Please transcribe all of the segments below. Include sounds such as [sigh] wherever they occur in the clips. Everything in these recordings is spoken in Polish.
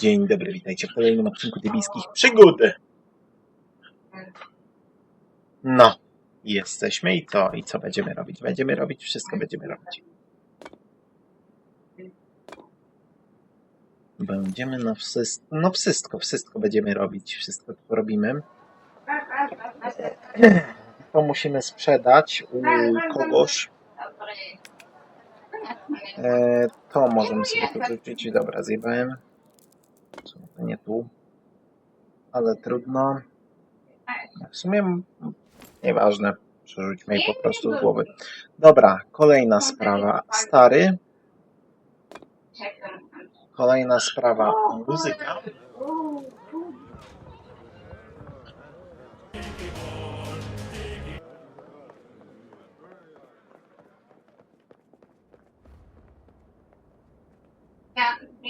Dzień dobry, witajcie w kolejnym odcinku Tybijskich Przygód. No, jesteśmy i co? I co będziemy robić? Będziemy robić, wszystko będziemy robić. Będziemy no wszystko, no wszystko, wszystko będziemy robić, wszystko to robimy. To musimy sprzedać u kogoś. E, to możemy sobie wrzucić. Dobra, zjebałem. Nie tu. Ale trudno. W sumie nieważne. Przerzućmy jej po prostu z głowy. Dobra, kolejna sprawa. Stary. Kolejna sprawa. Muzyka.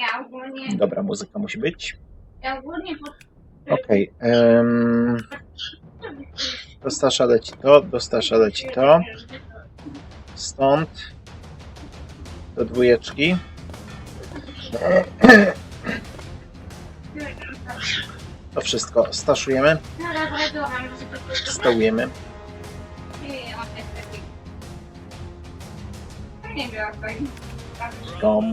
Ja, ogólnie, Dobra, muzyka musi być. ja ogólnie Okej. em, do Stasza leci to, do Stasza leci to. Stąd. Do dwójeczki. To wszystko staszujemy, stołujemy. Nie, on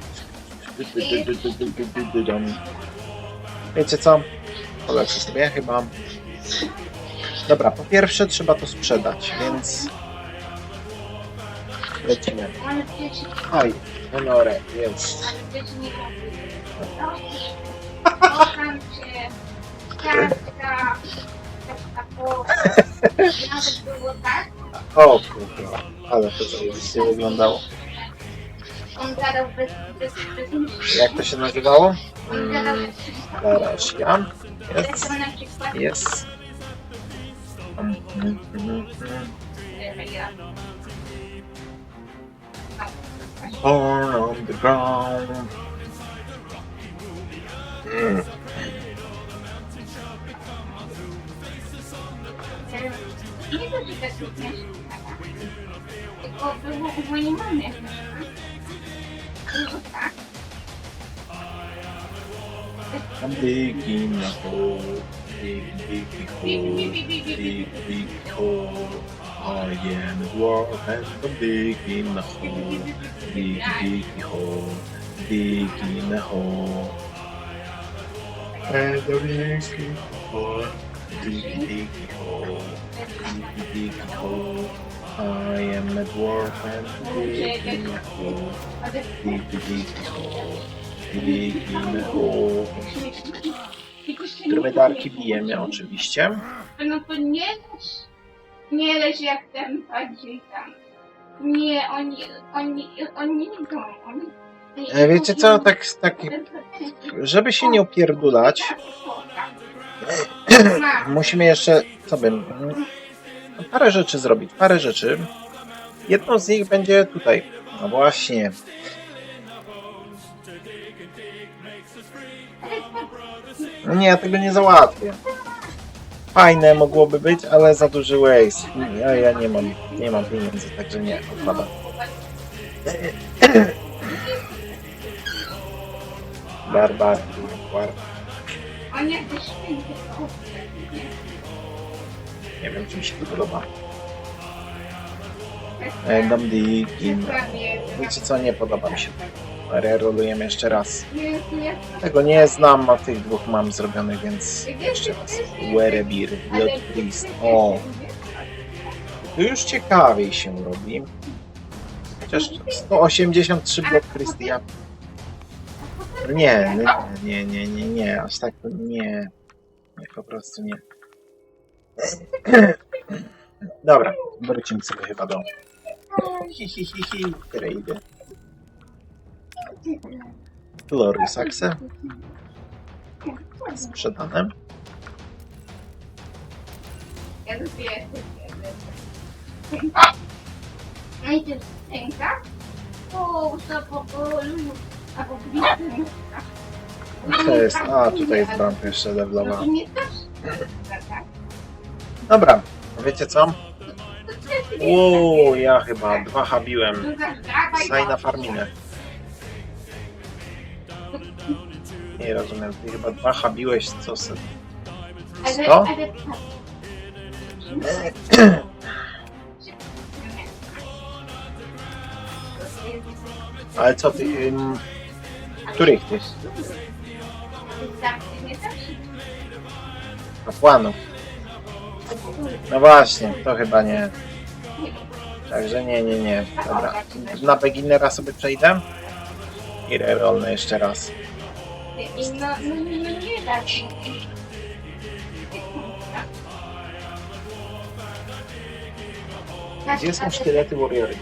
Wiecie co? Polecę sobie chyba. Dobra, po pierwsze trzeba to sprzedać, więc lecimy. Oj, honorę, jest. [laughs] tak. O kurwa, ale to zajebiście wyglądało. Jak to się nazywało? On gadał Mm, bez Garażia. Jest. Zresztą na przykład. Jest. Mm, mm, mm, mm. Ja. Born on the ground. Mm. Nie to, że tak również. Tylko było u mojej mamy. Było tak. I'm digging a hole, dig, dig, hole, dig, dig, hole. I am a dwarf and I'm digging a hole, dig, dig, hole, I am a dwarf and a hole, hole. Dromedarki bijemy oczywiście. No to nie leż. Nie leż jak ten bardziej tam. Nie, oni, oni, oni nie idą. Oni, oni E, wiecie co, tak, tak, żeby się nie opierdulać, [clears throat] musimy jeszcze, co bym, parę rzeczy zrobić, parę rzeczy. Jedną z nich będzie tutaj. No właśnie. Nie, ja tego nie załatwię. Fajne mogłoby być, ale za duży waste. Ja, ja nie mam, nie mam pieniędzy, także nie, odpada. Barbarki, bar. Oni jakby święty Nie wiem, czy mi się to podoba. E, Dam digging. Wiecie co, nie podoba mi się to. Rerolujemy jeszcze raz. Tego nie znam, a tych dwóch mam zrobionych, więc jeszcze raz. Werebir, Blood Priest. O, tu już ciekawiej się robi. Chociaż 183 Blood Priest, ja... Nie, nie, nie, nie, nie, aż tak nie. Nie, po prostu nie. Dobra, wrócimy sobie chyba do... Hi, hi, hi, hi, które idę. Glorious Axe. Sprzedane. Ja lubię No i to jest ręka. O, to po polu. Albo blisko. To jest, a tutaj jest bramka jeszcze No nie też. Tak. Dobra, wiecie co? Uuu, ja chyba dwa habiłem. Saj na farminę. Nie rozumiem, ty chyba dwa habiłeś, co se... Co? ale- co ty... ym, Których ty? Nie też. Kapłanów. No właśnie, to chyba nie. Także nie, nie, nie. Dobra. Na beginnera sobie przejdę. I rerolny jeszcze raz. I no, no, no nie da się. Gdzie są szkielety warriory?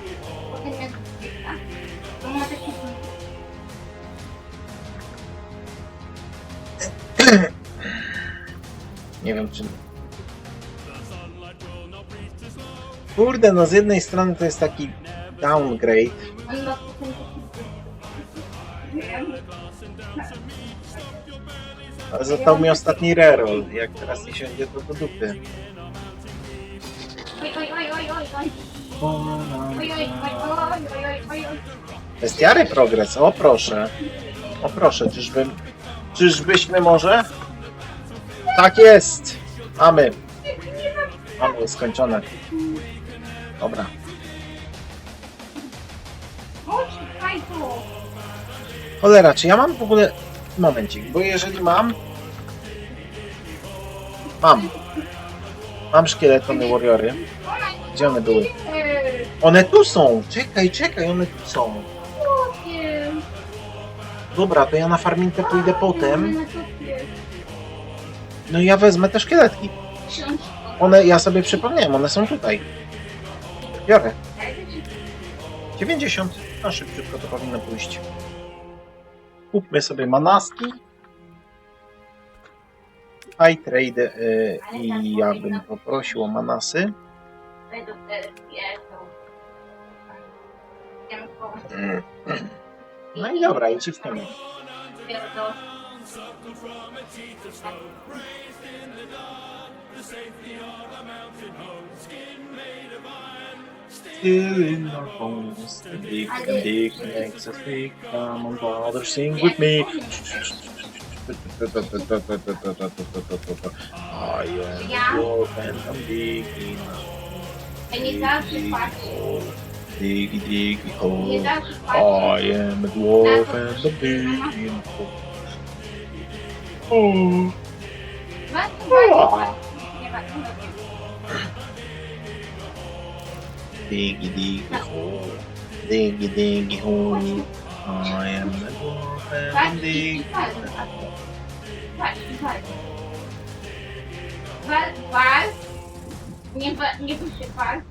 Nie wiem czy... Kurde, no z jednej strony to jest taki downgrade, ale został mi ostatni reroll. Jak teraz nie siądzie, to do dupy. Oj. Bestiary progres, o proszę. O proszę, czyżby... Czyżbyśmy może? Tak jest! Mamy. Mamy skończone. Dobra. Chodź, daj tu. Cholera, czy ja mam w ogóle... Momencik, bo jeżeli mam... Mam. Mam szkieletony warriory. Gdzie one były? One tu są! Czekaj, czekaj, one tu są. chłopie. Dobra, to ja na farminkę pójdę potem. No i ja wezmę te szkieletki. One, ja sobie przypomniałem, one są tutaj. Biorę. Daj ci 90. A szybciutko to powinno pójść. Kupmy sobie manaski. High trade y, i ja bym poprosił o manasy. No i dobra, i ciskamy. Pierdol. Still in our homes, the big and big makes us big. Come on, brother, sing with me. I am a dwarf and I'm a nie zawsze patrzę. hole. Diggy, diggy hole. I am a dwarf and I'm digging a hole. Oh. Diggy, diggy hole. Diggy, diggy hole. I am. Patrz i patrz. Wal, wal. Nie, wa- nie bój się wal.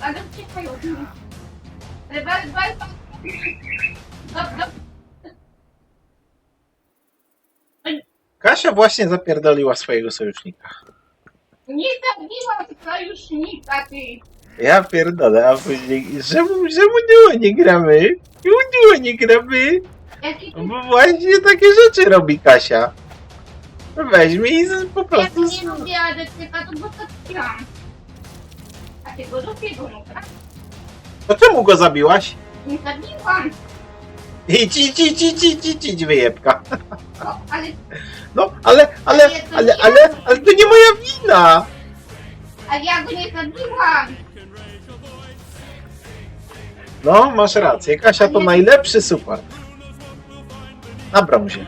Ale uciekaj od mnie. Ale wal, wal, wal. Dobra. Kasia właśnie zapierdoliła swojego sojusznika. Nie zabiłam sojusznika, ty. Ja pierdolę, a później, czemu, czemu duo nie gramy? Czemu duo nie gramy? Jaki ty Bo właśnie takie rzeczy robi Kasia. Weźmie i z- po Jak prostu... nie lubię adeptyka, to bo to chciałam. A ty go lubię, go lubię. To czemu go zabiłaś? Nie zabiłam. I ci, ci, ci, ci, ci, ci, wyjebka. O, ale, No, ale, ale, ale, ale, ale to nie moja wina! ale ja go nie zabiłam. No, masz rację, Kasia to najlepszy support. Na brązie.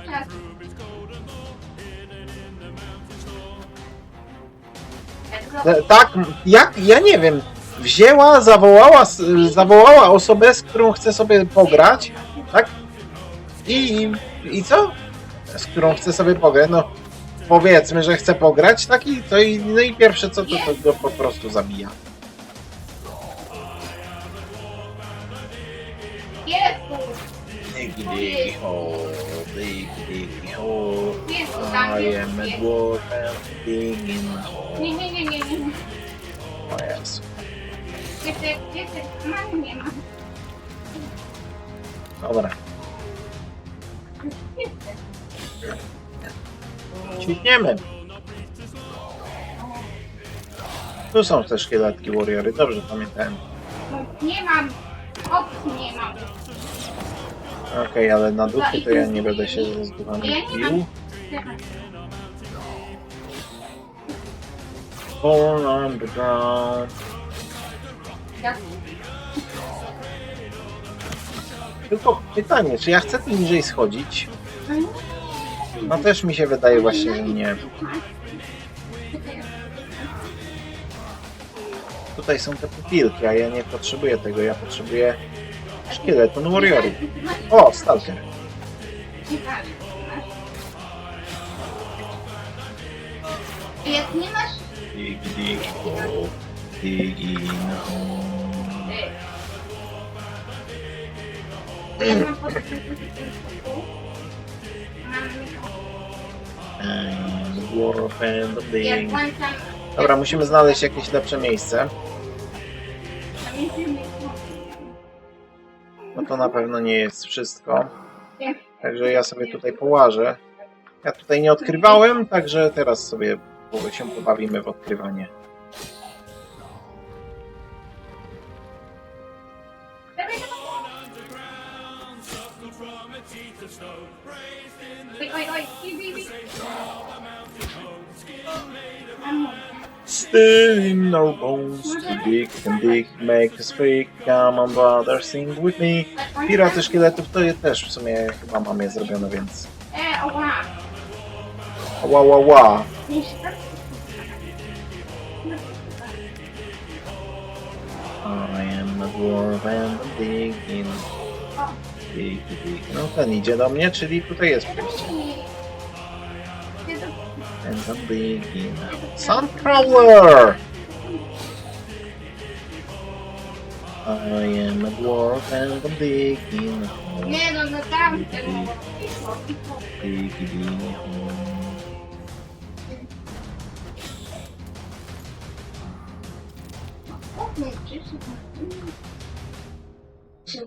Tak, jak, ja nie wiem, wzięła, zawołała, zawołała osobę, z którą chce sobie pograć, tak? I, i co? Z którą chce sobie pograć, no powiedzmy, że chce pograć, tak? I, to i, no i pierwsze co, to, to go po prostu zabija. Diggy hole, diggy diggy hole. I am a dwarf digging hole. Nie, nie, nie, nie, nie. O Jezu. Gdzie ty, gdzie ty? Ma, nie ma. Dobra, ćwikniemy. Tu są te szkieletki warriory, dobrze pamiętałem. Nie mam. Opcji nie mam. Okej, ale na duchy to ja nie będę się z duchami Ja nie mam. bił. Born on the ground. Jak Tylko pytanie, czy ja chcę tu niżej schodzić? No. No też mi się wydaje właśnie, że nie. Tutaj są te pupilki, a ja nie potrzebuję tego, ja potrzebuję szkieleton warriorów. O, stalker. Jak nie masz Dig, dig, hole, hole. And and the dig. włączam Dobra, musimy znaleźć jakieś lepsze miejsce. To na pewno nie jest wszystko. Także ja sobie tutaj połażę. Ja tutaj nie odkrywałem, także teraz sobie się pobawimy w odkrywanie. In our bones to dig and dig, make us speak. Come on, brother, sing with me. Piraty szkieletów to je też w sumie chyba mam je zrobione, więc. E. Ła, ła, ła. I am a dwarf and I'm digging. Dig, dig. No ten idzie do mnie, czyli tutaj jest przejście. Gdzie to- And I'm digging. Suncrawler! I am a dwarf and I'm digging. Nie no, no tam tego. Dig, dig, hole. O, nie, czy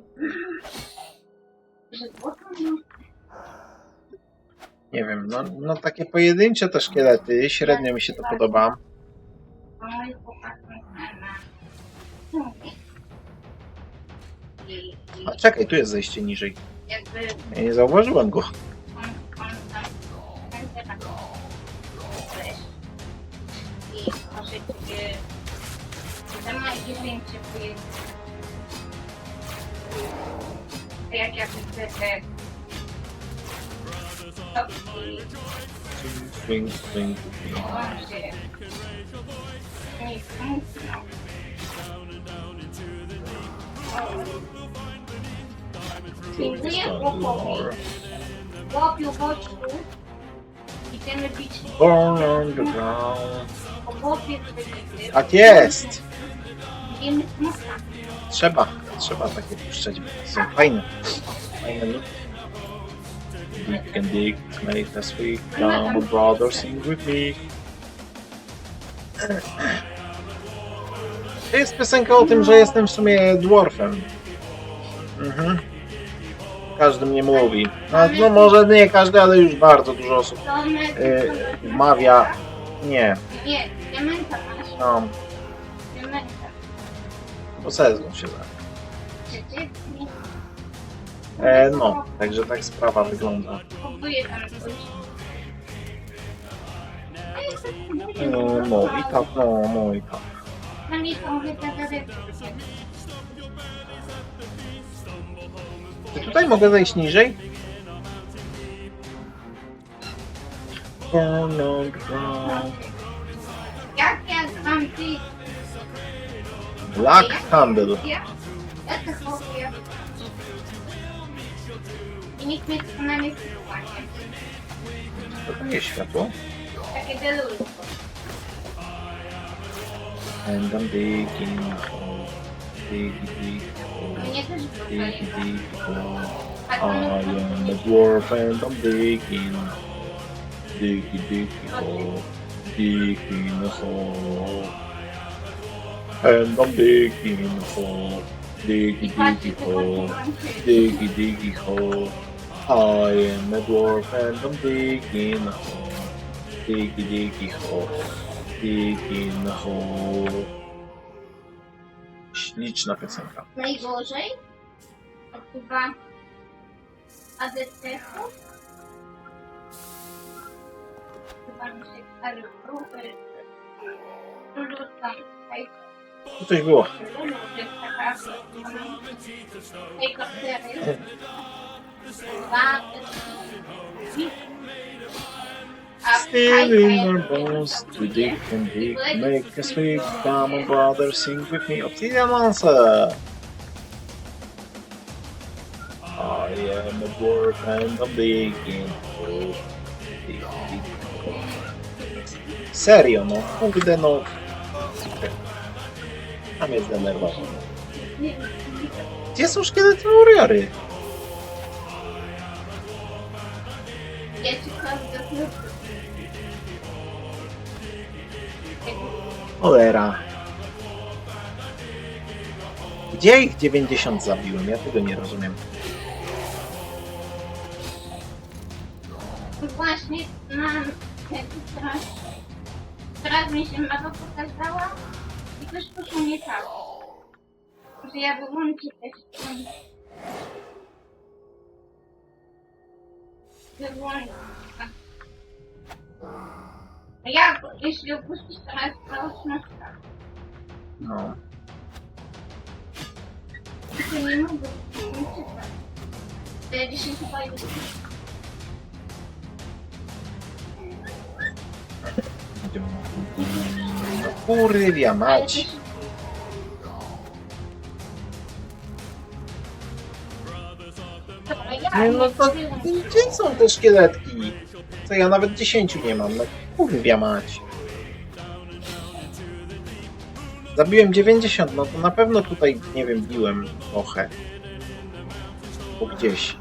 Nie wiem, no, no takie pojedyncze te szkielety, średnio mi się to podoba. A czekaj, tu jest zejście niżej. Ja nie zauważyłem go. on Swing, swing, swing. Born on the ground. Tak jest! Trzeba, trzeba takie puszczać, bo są fajne. Fajne nuty. Dig and dig, us speak. Come on, brother, sing with me. To jest piosenka o tym, że jestem w sumie dwarfem. Mhm. Każdy mnie mówi. No, no może nie każdy, ale już bardzo dużo osób yy, wmawia. Nie, Nie, diamenta masz. no, Diamenta. bo sezon się da. E, no, także tak sprawa wygląda. Kupuję. No, no i tak, no, no i tak. Czy tutaj mogę zejść niżej? On the ground. Jak ja mam ty? Black Handle. Ja? To choruję. Nikt mnie na nie. To daje światło. Takie delulko. And I'm digging hole. Dig, dig, hole. Mnie też Dig, dig, hole. A to I no, am a dwarf and I'm digging. Diggy diggy hole. Digging a hole. And I'm digging a hole. Diggy i patrzcie, diggy tylko hole. Diggy diggy hole. I am a dwarf and I'm digging a hole. Diggy diggy hole. Digging a hole. Śliczna piosenka. Najgorzej? To chyba ADC-u? Chyba mi się hej, To coś było. Lulu, to [laughs] in our jest bones, to dig and dig, make us weak. Come on, brother, sing with me. Obsidian Monster! I am a dwarf and I'm dig, dig. Serio, no. Kurde, no. A mnie zdenerwował. Gdzie są szkielety warriory? Ja ci powiem, że Cholera. Gdzie ich 90 zabiłem? Ja tego nie rozumiem. Właśnie mam teraz, teraz mi się mapa pokazała i coś poszło nie tak. Że ja wyłączę te strony. Wyłączę. A ja, jeśli opuścisz teraz to osiemnastka, No. to nie mogę wyłączyć. To ja dzisiaj chyba już Nie, no to gdzie są te szkieletki? Co ja nawet 10 nie mam, no kurwia mać. Zabiłem 90, no to na pewno tutaj, nie wiem, biłem trochę. Bo gdzieś.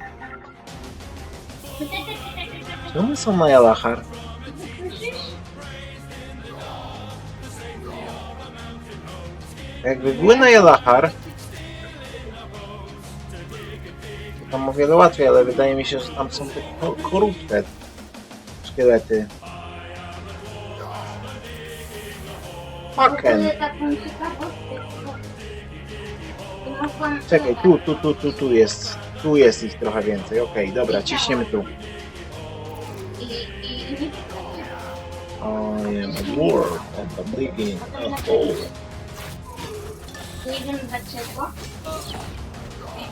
One są na Jalachar? Jakby były na Jalachar, tam o wiele łatwiej, ale wydaje mi się, że tam są te ko- korupte szkielety. Bo mogłam- Czekaj, tu, tu, tu, tu, tu jest. Tu jest ich trochę więcej. Okej, dobra, ciśniemy tu. I, am a dwarf and I'm digging a hole. Nie wiem dlaczego.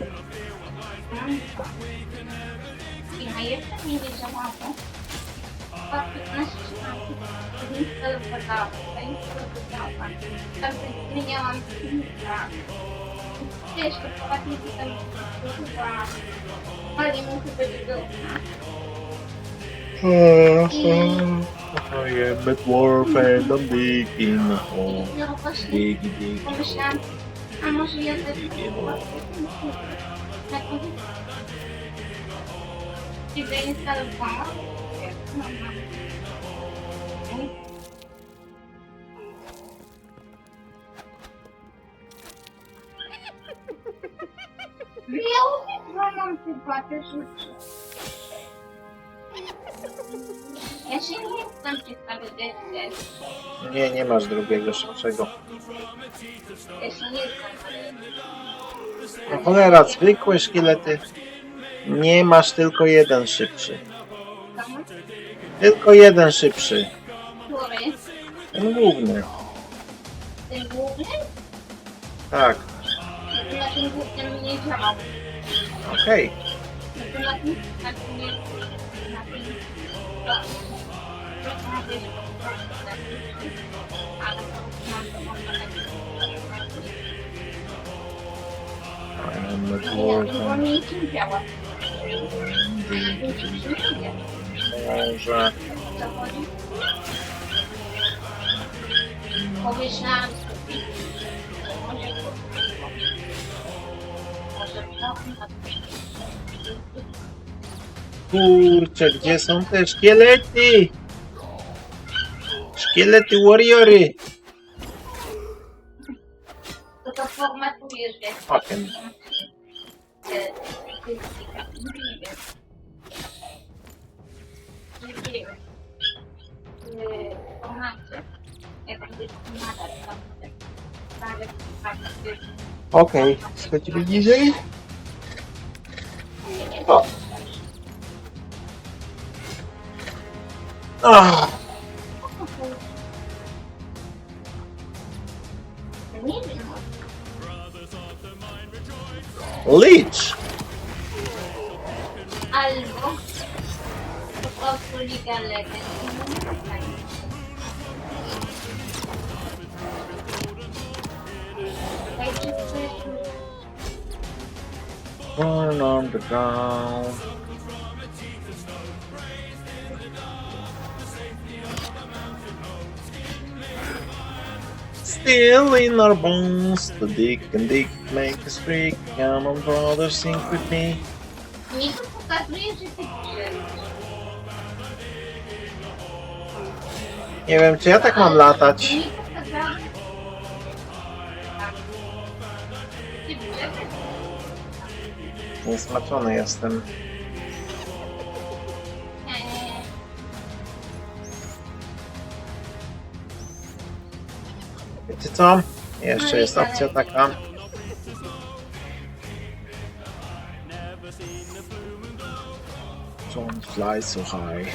nie I na jeszcze nie wiedziałam. Chyba 15 lat. Instalowałam. Instalowałam. Tak, zmieniałam filtra. Wiesz, to poważnie tutaj chyba... Ale nie muszę być do... I am a dwarf and I'm digging a hole. No właśnie, Diggy, diggy. pomyślałam, a może ja też... No, no. Ja uwielbiam chyba te rzeczy. Ja nie znam ciekawy deser. Nie, nie masz drugiego szybszego. Ja się nie. No cholera, zwykłe szkielety. Nie masz tylko jeden szybszy. Tylko jeden szybszy. który? Ten główny. Ten główny? Tak, Na tym głównym nie działał. okej. No na tym, na tym nie na tym na tym na tym, and Nic nie działa. może... Kurczę, gdzie są te szkielety? Szkielety warriory! Wiem. E, Formaty. Jak będziesz pomagać, tam tak, tak, wiesz. Okej, schodzimy niżej. O. Ah, Licz! Albo po prostu Legend. Dajcie on the ground. Still in our bones, the dick and dick make us freak. Come on, brother, sing with me. Mi to pokazuje, że ty grzesz. Nie wiem, czy ja tak mam latać. Mi pokazało... Tak. Ty? Niesmaczony jestem. Wiecie co? Jeszcze jest opcja taka. Don't fly so high.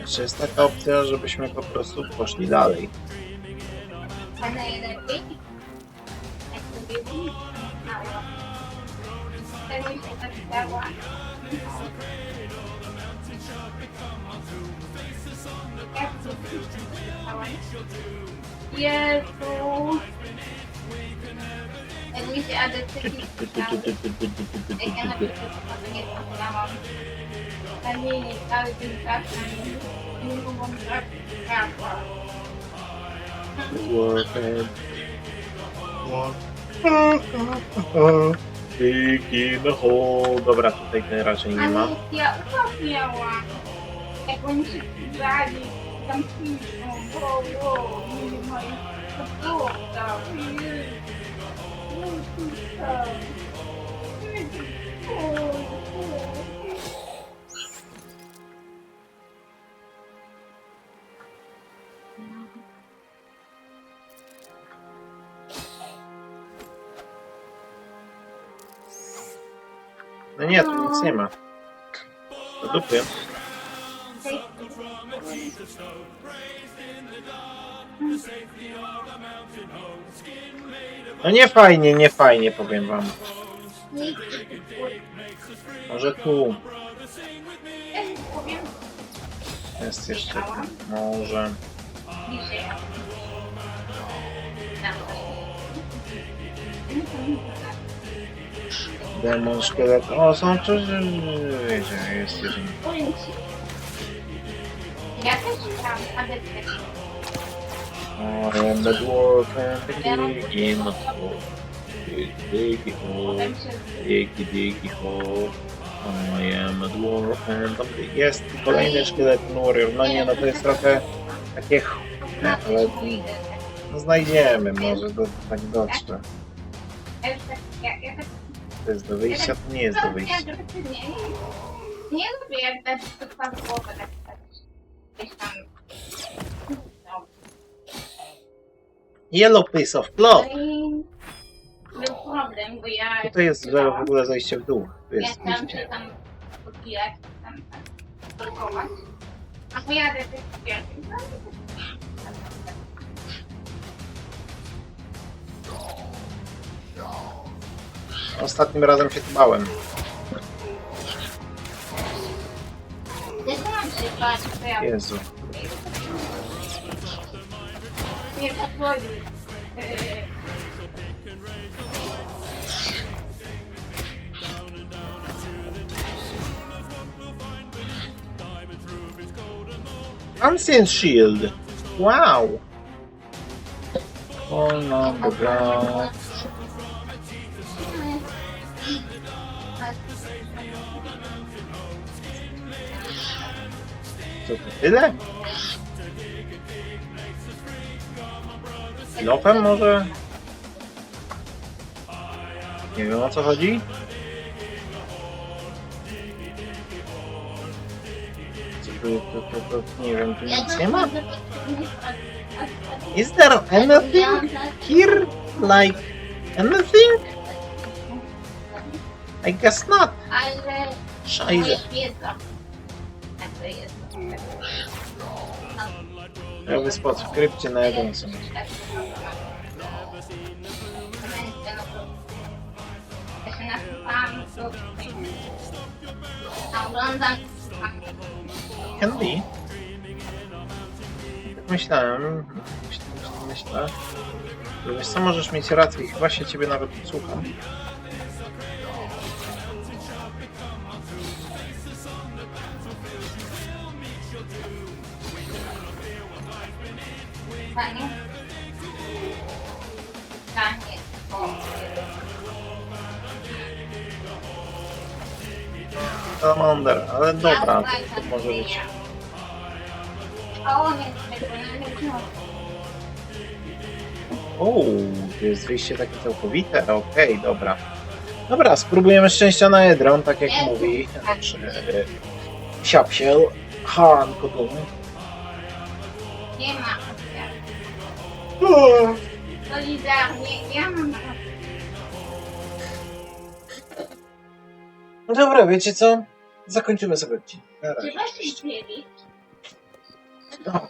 Jeszcze jest taka opcja, żebyśmy po prostu poszli dalej. A? Jak. Jak to? Jezu! Adetyki stały. Jak ja na przykład nie pozwalałam. Kamienie cały ten czas na. Work and work. Dig in the hole. Dobra, tutaj tej raczej nie ma. Ale ja ułapniałam. Jak oni się zbierali, tam piszą, wo, wo, nie moi, to było tam. Tu nic nie ma. Do dupy. No nie fajnie, nie fajnie, powiem wam. Może tu jest jeszcze. Może. Tam Demon, szkielet. O, są tu. Wiecie, jest ci. Ja też mam adeptę. I am the dwarf and the dig in the hole. Dig, dig, hole. Diggy, diggy, hole. I am a dwarf and the dig. Jest kolejny szkielet warrior. No nie, no to jest trochę takie. ch- na Ale no znajdziemy, może do, tak dotrze. Tak, tak To jest do wyjścia, to nie jest do wyjścia. Nie, lubię jak dać to twarz głowę tak tak. Gdzieś tam. Yellow piece of cloth. No był problem, bo ja Tutaj jest że w ogóle zejście w dół. Ja chciałam się tam podbijać, tam blokować. A też Ostatnim razem się tu bałem. To Jezu. Ancient Shield. Wow. Fall on the ground. To tyle? Lopem może? Nie wiem o co chodzi. Tu, nie wiem, tu nic nie ma. Is there anything here? Like anything? I guess not. Scheiße. Nowy spot w krypcie na jeden są. Can be. Tak myślałem. Myślę, myślę, myślę. Że Wiesz co, możesz mieć rację. Chyba się ciebie nawet słucham. Panie. Panie. Salamander, ale dobra, to, to może być. Tego nie O, to jest wyjście takie całkowite. Okej, dobra. Dobra, spróbujemy szczęścia na Edron, tak jak mówi. Znaczy, Siapsiel, Han Kotum. Nie ma. Solidarnie, ja mam No dobra, wiecie co? Zakończymy sobie odcinek. Na razie. Czy właśnie? No,